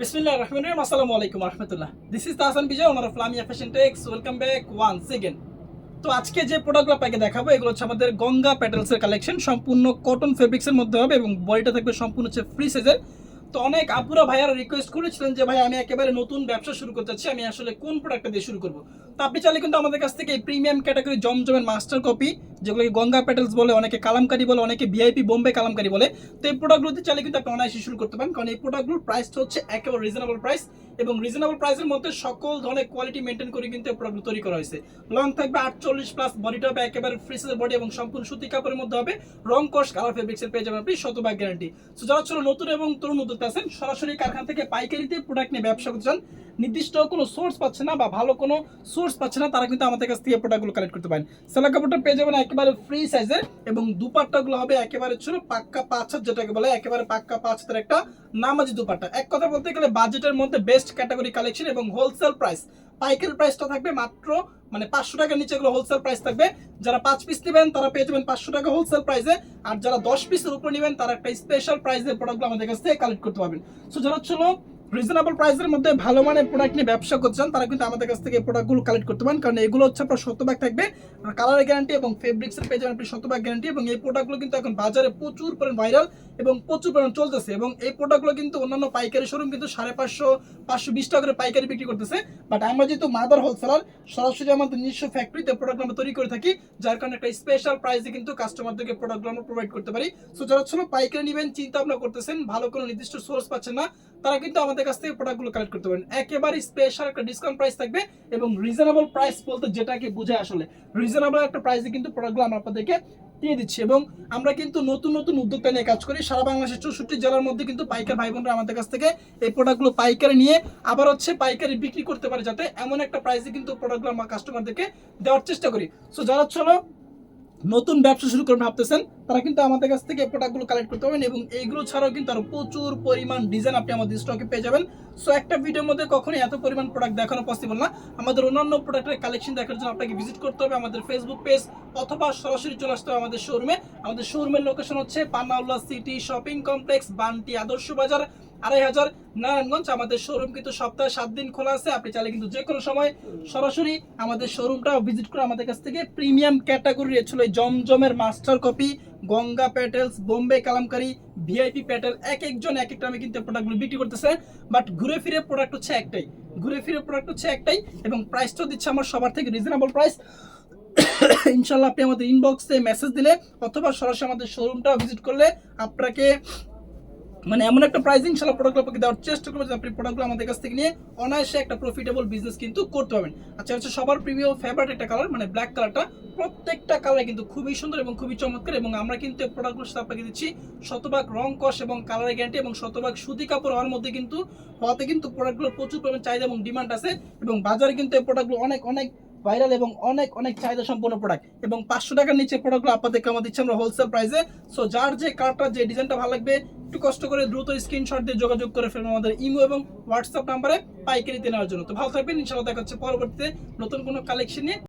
বিসমিল্লাহ রহমান রহিম। আসসালামু আলাইকুম রহমতুল্লাহ। This is Tahsan Bijoy owner ফ্লামিয়া fashion Tex welcome back one second তো আজকে যে প্রোডাক্টগুলো আপনাকে দেখাবো, এগুলো হচ্ছে আমাদের গঙ্গা প্যাটেলসের কালেকশন সম্পূর্ণ কটন ফেব্রিক্সের মধ্যে হবে এবং বডিটা থাকবে সম্পূর্ণ হচ্ছে ফ্রি সাইজের তো অনেক আপুরা ভাইয়ারা রিকোয়েস্ট করেছিলেন যে, ভাই, আমি একেবারে নতুন ব্যবসা শুরু করতে চাচ্ছি। আমি আসলে কোন প্রোডাক্টটা দিয়ে শুরু করব? তো আপনি চাইলে কিন্তু আমাদের কাছ থেকে এই প্রিমিয়াম ক্যাটাগরি জমজমের মাস্টার কপি যেগুলোকে গঙ্গা প্যাটেলস বলে, অনেকে কালামকারি বলে, অনেকে ভিআইপি বোম্বে কালামকারি বলে, তো এই প্রোডাক্টগুলোতে চাইলে কিন্তু আপনি অনায়াসে শুরু করতে পারেন। কারণ এই প্রোডাক্টগুলোর প্রাইসটা হচ্ছে একেবারে রিজনেবল প্রাইস এবং রিজনেবল প্রাইসের মধ্যে সকল ধরনের কোয়ালিটি মেনটেন করে কিন্তু এই প্রোডাক্টগুলো তৈরি করা হয়েছে। লং থাকবে আটচল্লিশ প্লাস বডিটা হবে একেবারে ফ্রিসের বডি এবং সম্পূর্ণ সুতি কাপড়ের মধ্যে হবে রং কস কালার ফেব্রিক্সের পেয়ে যাবেন আপনি শতভাগ গ্যারান্টি তো যারা ছিল নতুন এবং তরুণ উদ্যোক্তা আছেন, সরাসরি কারখানা থেকে পাইকারিতে প্রোডাক্ট নিয়ে ব্যবসা করতে চান, নির্দিষ্ট কোনো সোর্স পাচ্ছে না বা ভালো কোনো সোর্স পাচ্ছে না, তারা কিন্তু আমাদের কাছ থেকে প্রোডাক্টগুলো কালেক্ট করতে পারেন। সেলা কাপড়টা পেয়ে যাবেন একেবারে ফ্রি সাইজের এবং দুপাট্টাগুলো হবে একেবারে ছিল পাক্কা পাঁচ হাত যেটাকে বলে, একেবারে পাক্কা পাঁচ হাতের একটা নামাজি দুপাট্টা। এক কথা বলতে গেলে বাজেটের মধ্যে বেস্ট ক্যাটাগরি কালেকশন এবং হোলসেল প্রাইস। পাইকারি প্রাইসটা থাকবে মাত্র মানে পাঁচশো টাকার নিচে এগুলো হোলসেল প্রাইস থাকবে। যারা পাঁচ পিস নেবেন, তারা পেয়ে যাবেন পাঁচশো টাকা হোলসেল প্রাইসে। আর যারা দশ পিসের উপর নেবেন, তারা একটা স্পেশাল প্রাইসের প্রোডাক্টগুলো আমাদের কাছ থেকে কালেক্ট করতে পারবেন। সো যারা ছিল রিজনেবল প্রাইসের মধ্যে ভালো মানের প্রোডাক্ট নিয়ে ব্যবসা করতে চান তারা কিন্তু আমাদের কাছ থেকে প্রোডাক্টগুলো কালেক্ট করতে পারেন। কারণ এগুলো হচ্ছে আপনার শতভাগ থাকবে কালারের গ্যারান্টি এবং ফেব্রিক্সের পেয়ে যাবেন আপনি শতভাগ গ্যারান্টি এবং এই প্রোডাক্টগুলো কিন্তু এখন বাজারে প্রচুর পরিমাণ ভাইরাল এবং প্রচুর পরিমাণ চলতেছে এবং এই প্রোডাক্টগুলো কিন্তু অন্যান্য পাইকারি শোরুম কিন্তু সাড়ে পাঁচশো পাঁচশো বিশ টাকা করে পাইকারি বিক্রি করতেছে। বাট আমরা যেহেতু মাদার হোলসেলার সরাসরি আমাদের নিজস্ব ফ্যাক্টরিতে প্রোডাক্ট আমরা তৈরি করে থাকি, যার কারণে একটা স্পেশাল প্রাইসে কিন্তু কাস্টমারদেরকে প্রোডাক্টগুলো আমরা প্রোভাইড করতে পারি। সো যারা ছিল পাইকারি নেবেন, চিন্তা ভাবনা করতেছেন, ভালো কোনো নির্দিষ্ট সোর্স পাচ্ছেন না, তারা কিন্তু আমাদের কাছ থেকে প্রোডাক্টগুলো কালেক্ট করতে পারেন। একেবারে স্পেশাল একটা ডিসকাউন্ট প্রাইস থাকবে এবং রিজনেবল প্রাইস বলতে যেটাকে বোঝায় আসলে। রিজনেবল একটা প্রাইসে কিন্তু প্রোডাক্টগুলো আমরা আপনাদেরকে দিয়ে দিচ্ছি এবং আমরা কিন্তু নতুন নতুন উদ্যোক্তা নিয়ে কাজ করি। সারা বাংলাদেশের চৌষট্টি জেলার মধ্যে কিন্তু পাইকার ভাই বোনরা আমাদের কাছ থেকে এই প্রোডাক্টগুলো পাইকারি নিয়ে আবার হচ্ছে পাইকারি বিক্রি করতে পারে যাতে এমন একটা প্রাইসে কিন্তু প্রোডাক্টগুলো আমরা কাস্টমারদেরকে দেওয়ার চেষ্টা করি। সো যারা চলো নতুন ব্যবসা শুরু করবেন ভাবতেছেন, তারা কিন্তু আমাদের কাছ থেকে প্রোডাক্টগুলো কালেক্ট করতে পারবেন এবং এইগুলো ছাড়াও কিন্তু আরও প্রচুর পরিমাণ ডিজাইন আপনি আমাদের স্টকে পেয়ে যাবেন। সো একটা ভিডিওর মধ্যে কখনোই এত পরিমাণ প্রোডাক্ট দেখানো পসিবল না। আমাদের অন্যান্য প্রোডাক্টের কালেকশন দেখার জন্য আপনাকে ভিজিট করতে হবে আমাদের ফেসবুক পেজ অথবা সরাসরি চলে আসতে হবে আমাদের শোরুমে আমাদের শোরুমের লোকেশন হচ্ছে Pannaullah city shopping complex Bunty আদর্শ বাজার। আড়াই হাজার নারায়ণগঞ্জ, আমাদের শোরুম কিন্তু সপ্তাহে সাত দিন খোলা আছে। আপনি চাইলে কিন্তু যে কোনো সময় সরাসরি আমাদের শোরুমটা ভিজিট করে আমাদের কাছ থেকে প্রিমিয়াম ক্যাটাগরি ছিল জমজমের master copy Ganga petals Bombay kalamkari VIP petal এক একজন এক একটা আমি কিন্তু প্রোডাক্টগুলো বিক্রি করতেছে। বাট ঘুরে ফিরে প্রোডাক্ট হচ্ছে একটাই। ঘুরে ফিরে প্রোডাক্ট হচ্ছে একটাই এবং প্রাইসটাও দিচ্ছে আমার সবার থেকে রিজনেবল প্রাইস ইনশাল্লাহ আপনি আমাদের ইনবক্সে মেসেজ দিলে অথবা সরাসরি আমাদের শোরুমটা ভিজিট করলে আপনাকে মানে এমন একটা প্রাইসিং ইনশাল্লাহ প্রোডাক্ট আপনাকে দেওয়ার চেষ্টা করব যে আপনি প্রোডাক্টগুলো আমাদের কাছ থেকে নিয়ে অনায়াসে একটা প্রফিটেবল বিজনেস কিন্তু করতে পারবেন। আচ্ছা হচ্ছে সবার প্রিমিয় ফেভারিট একটা কালার মানে ব্ল্যাক কালারটা প্রত্যেকটা কালার কিন্তু খুবই সুন্দর এবং খুবই চমৎকার এবং আমরা কিন্তু এই প্রোডাক্টগুলোর সাথে আপনাকে দিচ্ছি শতভাগ রং কস এবং কালারের গ্যারান্টি এবং শতভাগ সুতি কাপড় হওয়ার মধ্যে কিন্তু হওয়াতে কিন্তু প্রোডাক্টগুলোর প্রচুর পরিমাণ চাহিদা এবং ডিমান্ড আছে এবং বাজারে কিন্তু এই প্রোডাক্টগুলো অনেক অনেক ভাইরাল এবং অনেক অনেক চাহিদা সম্পন্ন প্রোডাক্ট এবং পাঁচশো টাকার নিচে প্রোডাক্টগুলো আপনাদেরকে আমরা দিচ্ছি আমরা হোলসেল প্রাইসে সো যার যে কার্ডটা যে ডিজাইনটা ভালো লাগবে একটু কষ্ট করে দ্রুত স্ক্রিনশট দিয়ে যোগাযোগ করে ফেলবেন আমাদের ইমো এবং হোয়াটসঅ্যাপ নাম্বারে পাইকারিতে নেওয়ার জন্য। তো ভালো থাকবেন, ইনশাআল্লাহ দেখা হচ্ছে পরবর্তীতে নতুন কোনো কালেকশন নিয়ে।